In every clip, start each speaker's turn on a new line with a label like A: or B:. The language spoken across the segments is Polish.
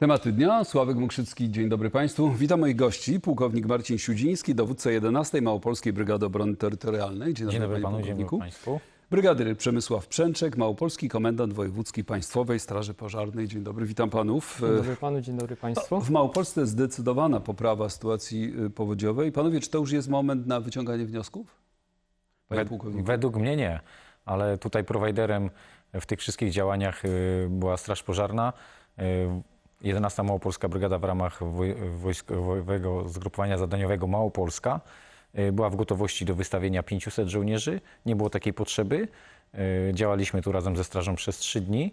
A: Tematy dnia. Sławek Mokrzycki, dzień dobry Państwu. Witam moich gości. Pułkownik Marcin Siudziński, dowódca 11 Małopolskiej Brygady Obrony Terytorialnej. Dzień dobry,
B: Dzień dobry panu, dzień dobry
A: pułkowniku.
B: państwu.
A: Brygadyr Przemysław Przęczek, Małopolski Komendant Wojewódzki Państwowej Straży Pożarnej. Dzień dobry, witam Panów.
C: Dzień dobry panu, dzień dobry państwu.
A: W Małopolsce zdecydowana poprawa sytuacji y, powodziowej. Panowie, czy to już jest moment na wyciąganie wniosków? Panie
B: Wed-
A: pułkowniku.
B: Według mnie nie, ale tutaj prowajderem w tych wszystkich działaniach y, była Straż Pożarna. Y, 11 Małopolska Brygada w ramach woj- Wojskowego Zgrupowania Zadaniowego Małopolska y, była w gotowości do wystawienia 500 żołnierzy. Nie było takiej potrzeby. Y, Działaliśmy tu razem ze strażą przez 3 dni.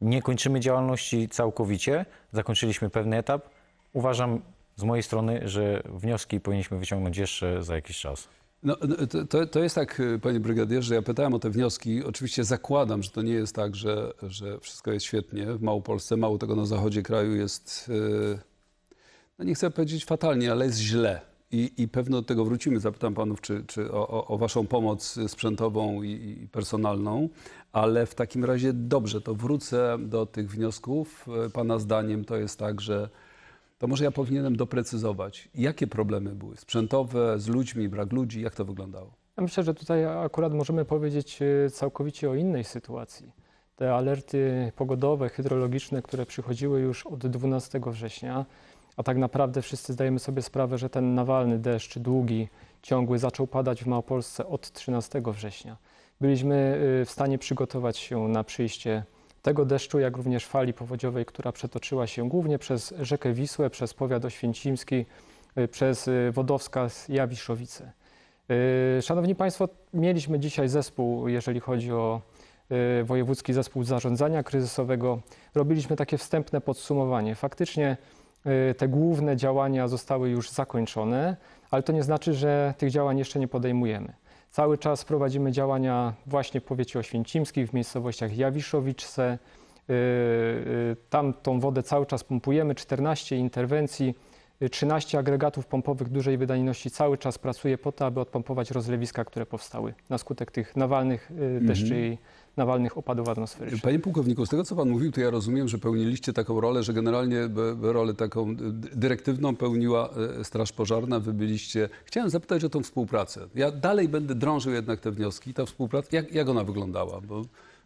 B: Nie kończymy działalności całkowicie. Zakończyliśmy pewny etap. Uważam z mojej strony, że wnioski powinniśmy wyciągnąć jeszcze za jakiś czas.
A: No, no, to- to, jest tak, y, panie brygadierze, ja pytałem o te wnioski. Oczywiście zakładam, że to nie jest tak, że, że wszystko jest świetnie w Małopolsce. Mało tego na zachodzie kraju jest, y, no nie chcę powiedzieć fatalnie, ale jest źle. I, I pewno do tego wrócimy. Zapytam panów, czy, czy o, o, o waszą pomoc sprzętową i, i personalną, ale w takim razie dobrze, to wrócę do tych wniosków. Y, Pana zdaniem to jest tak, że to może ja powinienem doprecyzować, jakie problemy były sprzętowe, z ludźmi, brak ludzi, jak to wyglądało?
C: Ja myślę, że tutaj akurat możemy powiedzieć e, całkowicie o innej sytuacji. Te alerty pogodowe, hydrologiczne, które przychodziły już od 12 września, a tak naprawdę wszyscy zdajemy sobie sprawę, że ten nawalny deszcz, długi, ciągły, zaczął padać w Małopolsce od 13 września. Byliśmy e, w stanie przygotować się na przyjście tego deszczu, jak również fali powodziowej, która przetoczyła się głównie przez rzekę Wisłę, przez powiat oświęcimski, e, przez e, Wodowskaz, Jawiszowice. Yy, Szanowni Państwo, mieliśmy dzisiaj zespół, jeżeli chodzi o Wojewódzki Zespół Zarządzania Kryzysowego. Robiliśmy takie wstępne podsumowanie. Faktycznie te główne działania zostały już zakończone, ale to nie znaczy, że tych działań jeszcze nie podejmujemy. Cały czas prowadzimy działania właśnie w powiecie oświęcimskim, w miejscowościach Jawiszowice. Yy, yy, Tam tą wodę cały czas pompujemy, 14 interwencji. 13 agregatów pompowych dużej wydajności cały czas pracuje po to, aby odpompować rozlewiska, które powstały na skutek tych nawalnych y, deszczy i nawalnych opadów atmosferycznych.
A: Panie pułkowniku, z tego co pan mówił, to ja rozumiem, że pełniliście taką rolę, że generalnie b- rolę taką dyrektywną pełniła e, Straż Pożarna, wy byliście... Chciałem zapytać o tą współpracę. Ja dalej będę drążył jednak te wnioski. Ta współpraca, jak, jak ona wyglądała? Bo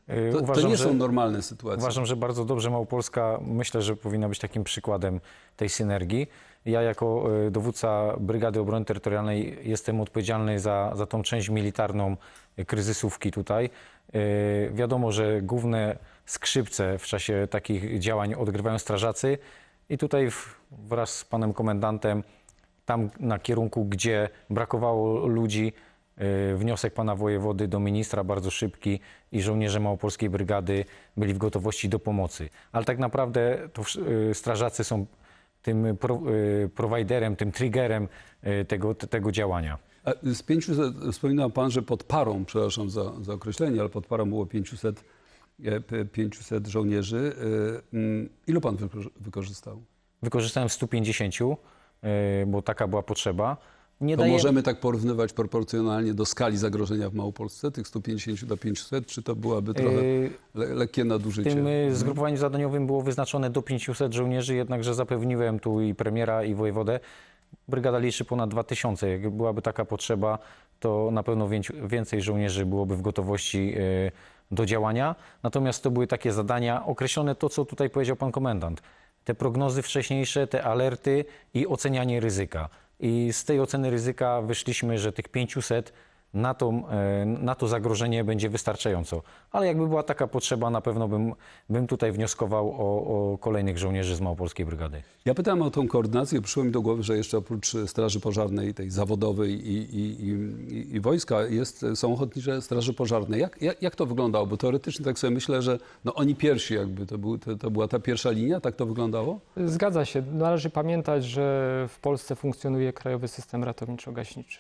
B: Y,
A: to, to
B: uważam,
A: nie
B: że-
A: są normalne sytuacje.
B: Uważam, że bardzo dobrze Małopolska, myślę, że powinna być takim przykładem tej synergii. Ja jako y, dowódca Brygady Obrony Terytorialnej jestem odpowiedzialny za, za tą część militarną kryzysówki tutaj. Y, Wiadomo, że główne skrzypce w czasie takich działań odgrywają strażacy i tutaj wraz z panem komendantem tam na kierunku, gdzie brakowało ludzi, y, wniosek pana wojewody do ministra bardzo szybki i żołnierze Małopolskiej Brygady byli w gotowości do pomocy. Ale tak naprawdę to strażacy są tym pro, y, prowajderem, tym triggerem y, tego, tego działania.
A: A Z 500, wspominał pan, że pod parą, przepraszam za, za określenie, ale pod parą było 500, e, p- 500 żołnierzy. E, mm, Ilu pan wyko- wykorzystał?
B: Wykorzystałem 150, y, bo taka była potrzeba. Nie
A: To możemy tak porównywać proporcjonalnie do skali zagrożenia w Małopolsce, tych 150 do 500, czy to byłaby trochę
B: y,
A: le, lekkie
B: W
A: nadużycie?
B: tym y, zgrupowaniu zadaniowym było wyznaczone do 500 żołnierzy, jednakże zapewniłem tu i premiera, i wojewodę. Brygada liczy ponad 2000. Jak byłaby taka potrzeba, to na pewno więcej żołnierzy byłoby w gotowości y, do działania. Natomiast to były takie zadania określone, to co tutaj powiedział pan komendant. Te prognozy wcześniejsze, te alerty i ocenianie ryzyka. I z tej oceny ryzyka wyszliśmy, że tych 500 na to, e, na to zagrożenie będzie wystarczająco. Ale jakby była taka potrzeba, na pewno bym, bym tutaj wnioskował o, o kolejnych żołnierzy z Małopolskiej Brygady.
A: Ja pytałem o tą koordynację, przyszło mi do głowy, że jeszcze oprócz Straży Pożarnej, tej zawodowej i, i, i, i- i wojska, jest, są ochotnicze straże pożarne. Jak, jak, jak to wyglądało? Bo teoretycznie tak sobie myślę, że no oni pierwsi jakby, to, był, to, to była ta pierwsza linia, tak to wyglądało?
C: Zgadza się. Należy pamiętać, że w Polsce funkcjonuje Krajowy System Ratowniczo-Gaśniczy.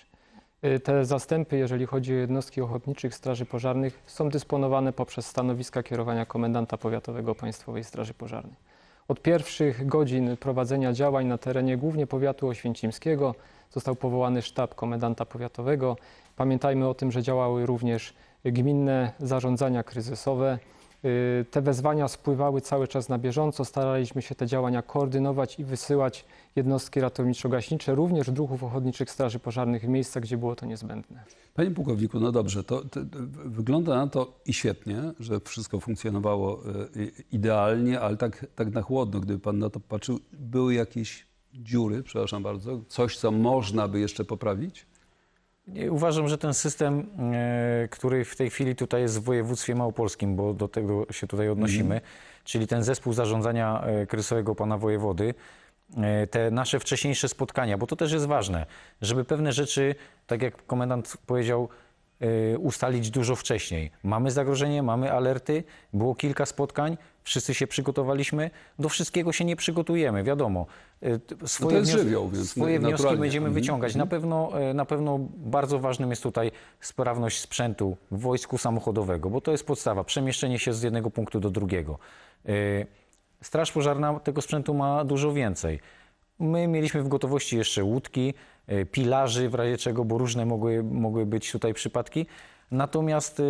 C: Y, Te zastępy, jeżeli chodzi o jednostki ochotniczych Straży Pożarnych, są dysponowane poprzez stanowiska kierowania komendanta powiatowego Państwowej Straży Pożarnej. Od pierwszych godzin prowadzenia działań na terenie głównie powiatu oświęcimskiego został powołany sztab komendanta powiatowego. Pamiętajmy o tym, że działały również gminne zarządzania kryzysowe. Y, Te wezwania spływały cały czas na bieżąco. Staraliśmy się te działania koordynować i wysyłać jednostki ratowniczo-gaśnicze, również druhów ochotniczych straży pożarnych w miejscach, gdzie było to niezbędne.
A: Panie pułkowniku, no dobrze, to, to, wygląda na to i świetnie, że wszystko funkcjonowało i- idealnie, ale tak, tak na chłodno, gdyby pan na to patrzył, były jakieś dziury, przepraszam bardzo, coś, co można by jeszcze poprawić?
B: Uważam, że ten system, e, który w tej chwili tutaj jest w województwie małopolskim, bo do tego się tutaj odnosimy, czyli ten zespół zarządzania e, kryzysowego pana wojewody, e, te nasze wcześniejsze spotkania, bo to też jest ważne, żeby pewne rzeczy, tak jak komendant powiedział, ustalić dużo wcześniej. Mamy zagrożenie, mamy alerty, było kilka spotkań, wszyscy się przygotowaliśmy, do wszystkiego się nie przygotujemy, wiadomo. T- Swoje, wnios-
A: żywioł, więc
B: swoje wnioski będziemy
A: Mhm,
B: wyciągać. Na pewno, e, na pewno bardzo ważnym jest tutaj sprawność sprzętu w wojsku samochodowego, bo to jest podstawa, przemieszczenie się z jednego punktu do drugiego. Straż pożarna tego sprzętu ma dużo więcej. My mieliśmy w gotowości jeszcze łódki, pilarzy w razie czego, bo różne mogły, mogły być tutaj przypadki. Natomiast e,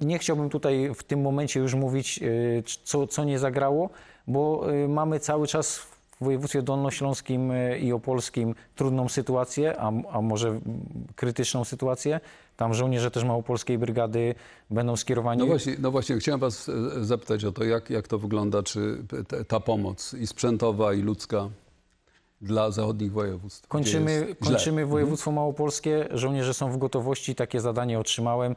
B: nie chciałbym tutaj w tym momencie już mówić, e, co, co nie zagrało, bo e, mamy cały czas w województwie dolnośląskim e, i opolskim trudną sytuację, a, a może krytyczną sytuację. Tam żołnierze też małopolskiej brygady będą skierowani.
A: No właśnie, no właśnie chciałem was e, zapytać o to, jak, jak to wygląda, czy ta pomoc i sprzętowa, i ludzka dla zachodnich województw?
B: Kończymy,
A: źle? Mhm.
B: kończymy województwo małopolskie. Żołnierze są w gotowości. Takie zadanie otrzymałem.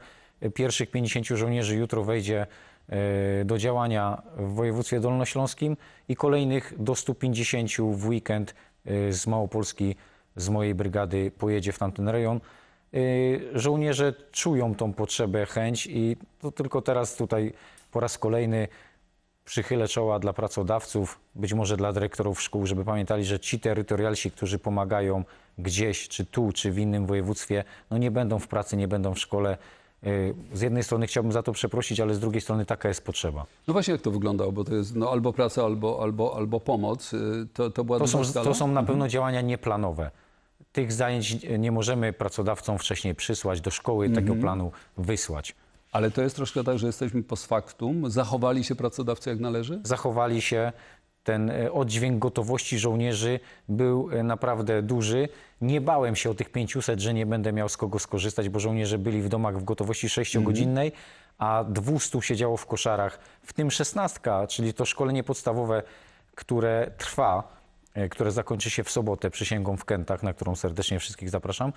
B: Pierwszych 50 żołnierzy jutro wejdzie e, do działania w województwie dolnośląskim i kolejnych do 150 w weekend e, z Małopolski, z mojej brygady pojedzie w tamten rejon. E, Żołnierze czują tą potrzebę, chęć i to tylko teraz tutaj po raz kolejny przychylę czoła dla pracodawców, być może dla dyrektorów szkół, żeby pamiętali, że ci terytorialsi, którzy pomagają gdzieś, czy tu, czy w innym województwie, no nie będą w pracy, nie będą w szkole. Y, Z jednej strony chciałbym za to przeprosić, ale z drugiej strony taka jest potrzeba.
A: No właśnie, jak to wyglądało, bo to jest no, albo praca, albo, albo, albo pomoc. Y, To, to była
B: To są,
A: skala?
B: to są na pewno działania nieplanowe. Tych zajęć nie możemy pracodawcom wcześniej przysłać do szkoły, takiego planu wysłać.
A: Ale to jest troszkę tak, że jesteśmy post factum. Zachowali się pracodawcy jak należy?
B: zachowali się. Ten e, oddźwięk gotowości żołnierzy był e, naprawdę duży. Nie bałem się o tych 500, że nie będę miał z kogo skorzystać, bo żołnierze byli w domach w gotowości 6-godzinnej, a 200 siedziało w koszarach, w tym 16, czyli to szkolenie podstawowe, które trwa, e, które zakończy się w sobotę przysięgą w Kętach, na którą serdecznie wszystkich zapraszam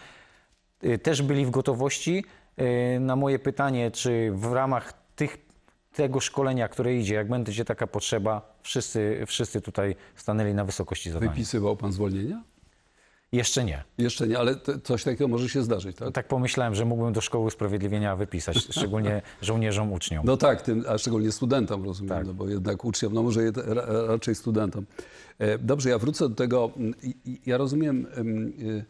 B: też byli w gotowości. Y, Na moje pytanie, czy w ramach tych, tego szkolenia, które idzie, jak będzie taka potrzeba, wszyscy, wszyscy tutaj stanęli na wysokości zadania.
A: Wypisywał pan zwolnienia?
B: Jeszcze nie.
A: Jeszcze nie, ale coś takiego może się zdarzyć, tak?
B: Tak pomyślałem, że mógłbym do szkoły usprawiedliwienia wypisać, szczególnie żołnierzom, uczniom.
A: No tak, tym, a szczególnie studentom, rozumiem,
B: Tak.
A: no bo jednak uczniom, no może raczej studentom. E, Dobrze, ja wrócę do tego. Mm, Ja rozumiem, em, y,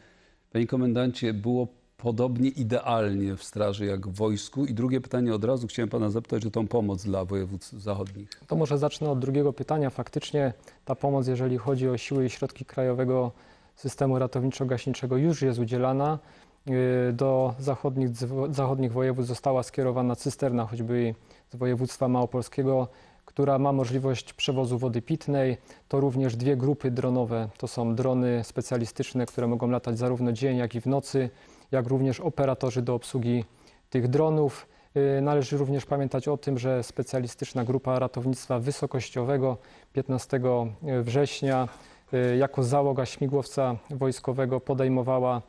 A: panie komendancie, było podobnie idealnie w straży jak w wojsku. I drugie pytanie od razu chciałem pana zapytać o tą pomoc dla województw zachodnich.
C: To może zacznę od drugiego pytania. Faktycznie ta pomoc, jeżeli chodzi o siły i środki krajowego systemu ratowniczo-gaśniczego, już jest udzielana. Yy, Do zachodnich, zachodnich województw została skierowana cysterna, choćby z województwa małopolskiego, która ma możliwość przewozu wody pitnej. To również dwie grupy dronowe. To są drony specjalistyczne, które mogą latać zarówno dzień, jak i w nocy, jak również operatorzy do obsługi tych dronów. Y, Należy również pamiętać o tym, że specjalistyczna grupa ratownictwa wysokościowego 15 września y, jako załoga śmigłowca wojskowego podejmowała y,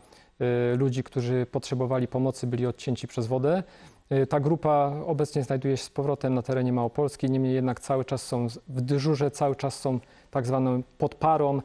C: ludzi, którzy potrzebowali pomocy, byli odcięci przez wodę. Y, Ta grupa obecnie znajduje się z powrotem na terenie Małopolski, niemniej jednak cały czas są w dyżurze, cały czas są tak zwaną podparą,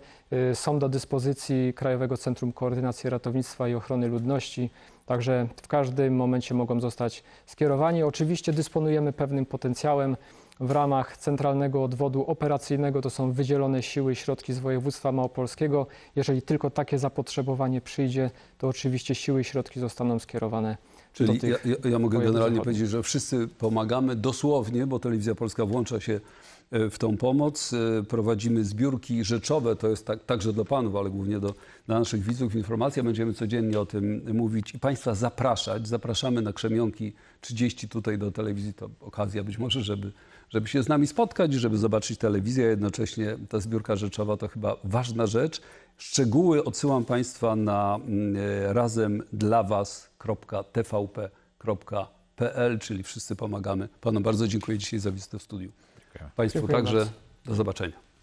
C: y, są do dyspozycji Krajowego Centrum Koordynacji Ratownictwa i Ochrony Ludności, także w każdym momencie mogą zostać skierowani. Oczywiście dysponujemy pewnym potencjałem. W ramach Centralnego Odwodu Operacyjnego to są wydzielone siły i środki z województwa małopolskiego. Jeżeli tylko takie zapotrzebowanie przyjdzie, to oczywiście siły i środki zostaną skierowane
A: Czyli
C: do
A: ja, ja, ja mogę generalnie powiedzieć, że wszyscy pomagamy dosłownie, bo Telewizja Polska włącza się w tą pomoc. E, Prowadzimy zbiórki rzeczowe, to jest tak, także dla panów, ale głównie do, dla naszych widzów informacja. Będziemy codziennie o tym mówić i państwa zapraszać. Zapraszamy na Krzemionki 30 tutaj do telewizji. To okazja być może, żeby, żeby się z nami spotkać, żeby zobaczyć telewizję. Jednocześnie ta zbiórka rzeczowa to chyba ważna rzecz. Szczegóły odsyłam państwa na mm, e, razem dla czyli wszyscy pomagamy. Panu bardzo dziękuję dzisiaj za wizytę w studiu.
B: Dziękuję.
A: Państwu
C: Dziękuję
A: także
C: bardzo.
A: do zobaczenia.